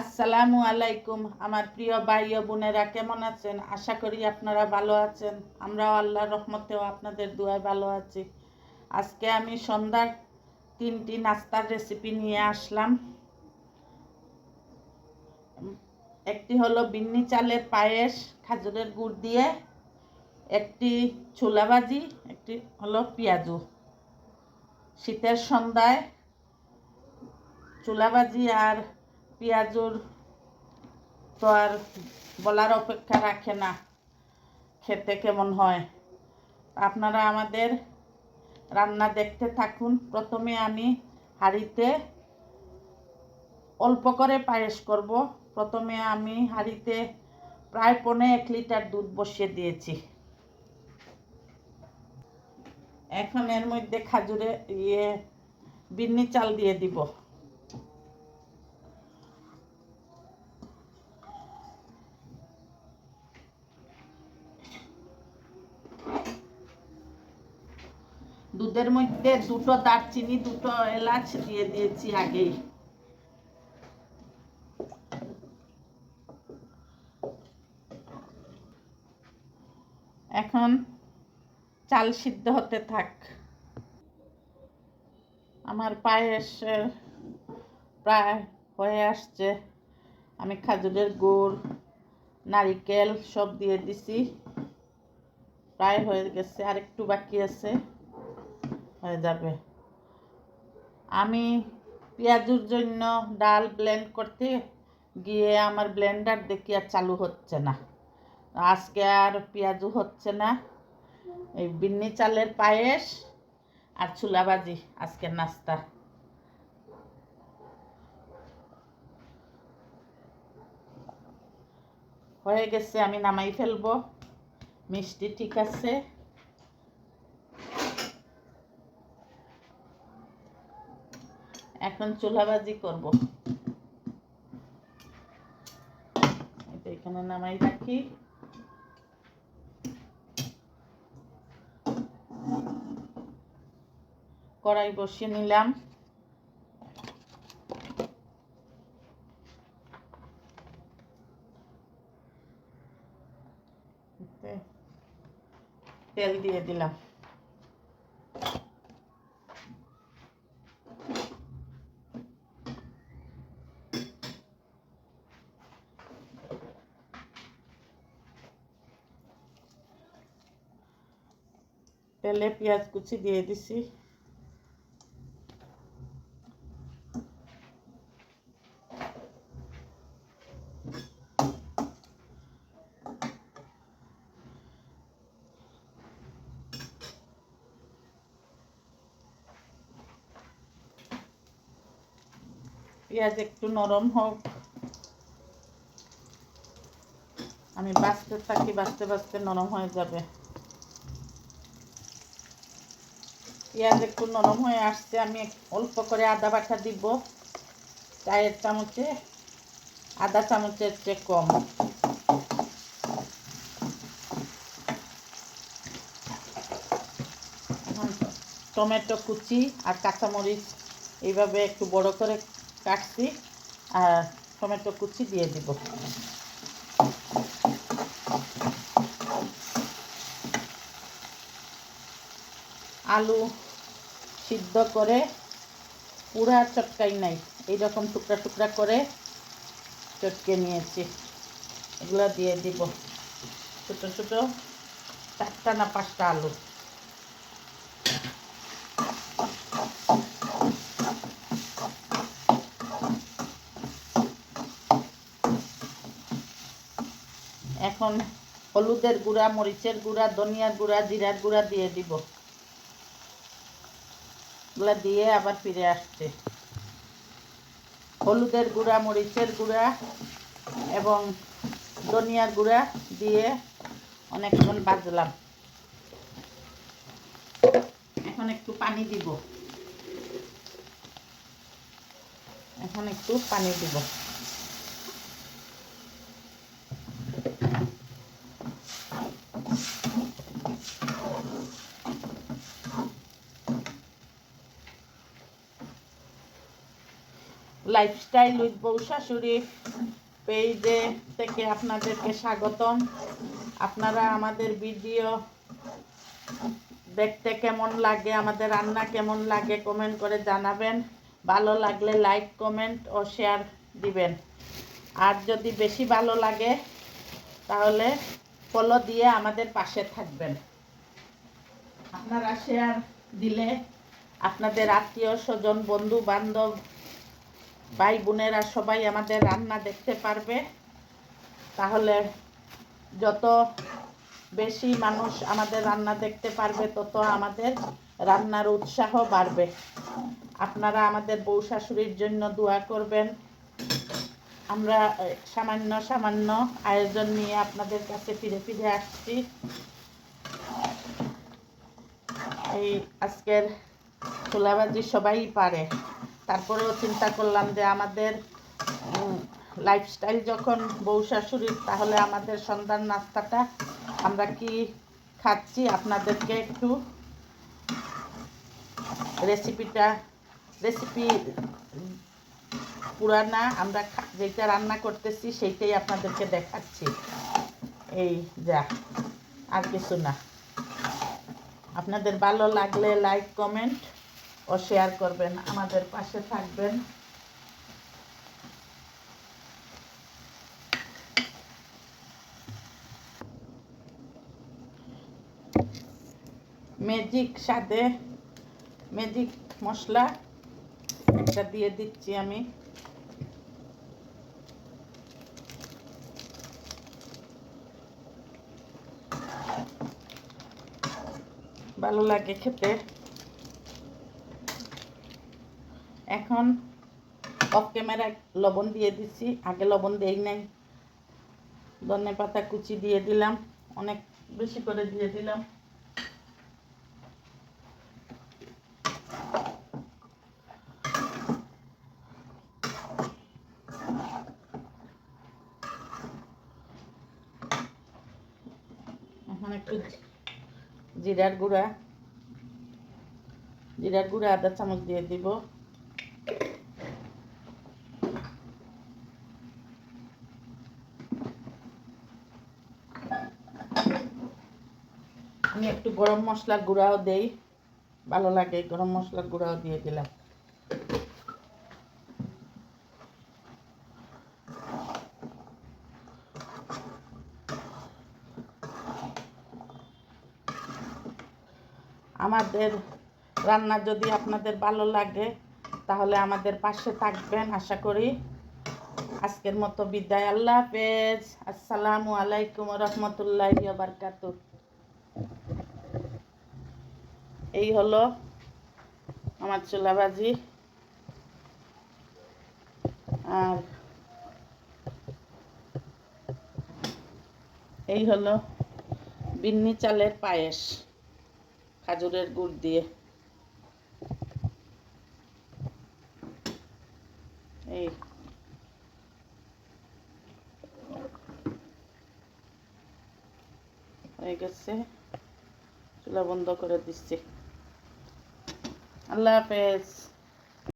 আসসালামু আলাইকুম, আমার প্রিয় ভাই ও বোনেরা কেমন আছেন? আশা করি আপনারা ভালো আছেন। আমরাও আল্লাহর রহমতেও আপনাদের দুয়ায় ভালো আছি। আজকে আমি সন্ধ্যার তিনটি নাস্তার রেসিপি নিয়ে আসলাম। একটি হলো বিন্নি চালের পায়েস, খাজুরের গুড় দিয়ে একটি ছোলা ভাজি, একটি হলো পেঁয়াজু। শীতের সন্ধ্যায় চুলা ভাজি আর পেঁয়াজুর তো আর বলার অপেক্ষা রাখে না। খেতে কেমন হয়? আপনারা আমাদের রান্না দেখতে থাকুন। প্রথমে আমি হাঁড়িতে অল্প করে পায়েস করব। প্রথমে আমি হাঁড়িতে প্রায় পৌনে এক লিটার দুধ বসিয়ে দিয়েছি। এখন এর মধ্যে খাজুরে ইয়ে বিন্নি চাল দিয়ে দিব। দুধের মধ্যে দুটো দারচিনি, দুটো এলাচ দিয়ে দিয়েছি আগেই। এখন চাল সিদ্ধ হতে থাক। আমার পায়েস প্রায় হয়ে আসছে। আমি খাজুরের গুড়, নারিকেল সব দিয়ে দিছি। প্রায় হয়ে গেছে, আর একটু বাকি আছে। হয়ে যাবে। আমি পেঁয়াজুর জন্য ডাল ব্লেন্ড করতে গিয়ে আমার ব্লেন্ডার দেখি আর চালু হচ্ছে না। আজকে আর পেঁয়াজু হচ্ছে না। এই বিন্নি চালের পায়েস আর চুলাবাজি আজকের নাস্তা। হয়ে গেছে, আমি নামাই ফেলব। মিষ্টি ঠিক আছে। এখন চুলাবাজি করব। এটা এখানে নামাই রাখি। কড়াই বসিয়ে নিলাম। তেল দিয়ে দিলাম। তেলে পেঁয়াজ কুচি দিয়ে দিছি। পেঁয়াজ একটু নরম হোক। আমি বাঁচতে থাকি, বাঁচতে বাঁচতে নরম হয়ে যাবে। পেঁয়াজ একটু নরম হয়ে আসছে, আমি অল্প করে আদা বাটা দিব। চায়ের চামচে আদা চামচের চেয়ে কম। টমেটো কুচি আর কাঁচামরিচ এইভাবে একটু বড় করে কাটছি আর টমেটো কুচি দিয়ে দিব। আলু সিদ্ধ করে পুরা চটকাই নাই। এইরকম টুকরা টুকরা করে চটকে নিয়েছি। এগুলো দিয়ে দিব। ছোটো ছোটো চারটা না পাঁচটা আলু। এখন হলুদের গুঁড়া, মরিচের গুঁড়া, ধনিয়ার গুঁড়া, জিরার গুঁড়া দিয়ে দিব। এগুলা দিয়ে আবার ফিরে আসছে। হলুদের গুঁড়া, মরিচের গুঁড়া এবং ধনিয়ার গুঁড়া দিয়ে অনেকক্ষণ বাজলাম এখন একটু পানি দিব। এখন একটু পানি দিব। লাইফস্টাইল উইথ বউ শাশুড়ি পেজে থেকে আপনাদেরকে স্বাগতম। আপনারা আমাদের ভিডিও দেখতে কেমন লাগে, আমাদের রান্না কেমন লাগে কমেন্ট করে জানাবেন। ভালো লাগলে লাইক কমেন্ট ও শেয়ার দিবেন। আর যদি বেশি ভালো লাগে, তাহলে ফলো দিয়ে আমাদের পাশে থাকবেন। আপনারা শেয়ার দিলে আপনাদের আত্মীয় স্বজন বন্ধু বান্ধব ভাই বোনেরা সবাই আমাদের রান্না দেখতে পারবে। তাহলে যত বেশি মানুষ আমাদের রান্না দেখতে পারবে, তত আমাদের রান্নার উৎসাহ বাড়বে। আপনারা আমাদের বউ শাশুড়ির জন্য দোয়া করবেন। আমরা সামান্য সামান্য আয়োজন নিয়ে আপনাদের কাছে ফিরে ফিরে আসছি। এই আজকের ছোলাবাজি সবাই পারে। তারপরেও চিন্তা করলাম যে আমাদের লাইফস্টাইল যখন বউ শাশুড়ির তাহলে আমাদের সন্ধ্যার নাস্তাটা আমরা কি খাচ্ছি? আপনাদেরকে একটু রেসিপিটা রেসিপি পুরানা আমরা যেটা রান্না করতেছি সেইটাই আপনাদেরকে দেখাচ্ছি। এই যা, আর কিছু না। আপনাদের ভালো লাগলে লাইক কমেন্ট ও শেয়ার করবেন, আমাদের পাশে থাকবেন। ম্যাজিক স্বাদে ম্যাজিক মশলা একটা দিয়ে দিচ্ছি আমি। ভালো লাগে খেতে। এখন অফ ক্যামেরায় লবণ দিয়ে দিচ্ছি। আগে লবণ দেই নাই। ধনে পাতা কুচি দিয়ে দিলাম। অনেক বেশি করে দিয়ে দিলাম। এখন একটু জিরার গুঁড়া। জিরার গুঁড়া আধা চামচ দিয়ে দিব। আমি একটু গরম মশলা গুঁড়াও দেই। ভালো লাগে, গরম মশলার গুঁড়াও দিয়ে দিলাম। আমাদের রান্না যদি আপনাদের ভালো লাগে, তাহলে আমাদের পাশে থাকবেন, আশা করি। আজকের মতো বিদায়, আল্লাহ হাফেজ। আসসালামু আলাইকুম রহমতুল্লাহ বারকাতু এই হলো আমার চুলাবাজি। আর এই হলো বিন্নি চালের পায়েস, খাজুরের গুড় দিয়ে। এই। হয়ে গেছে। চুলা বন্ধ করে দিচ্ছি। আল্লাহ হাফেজ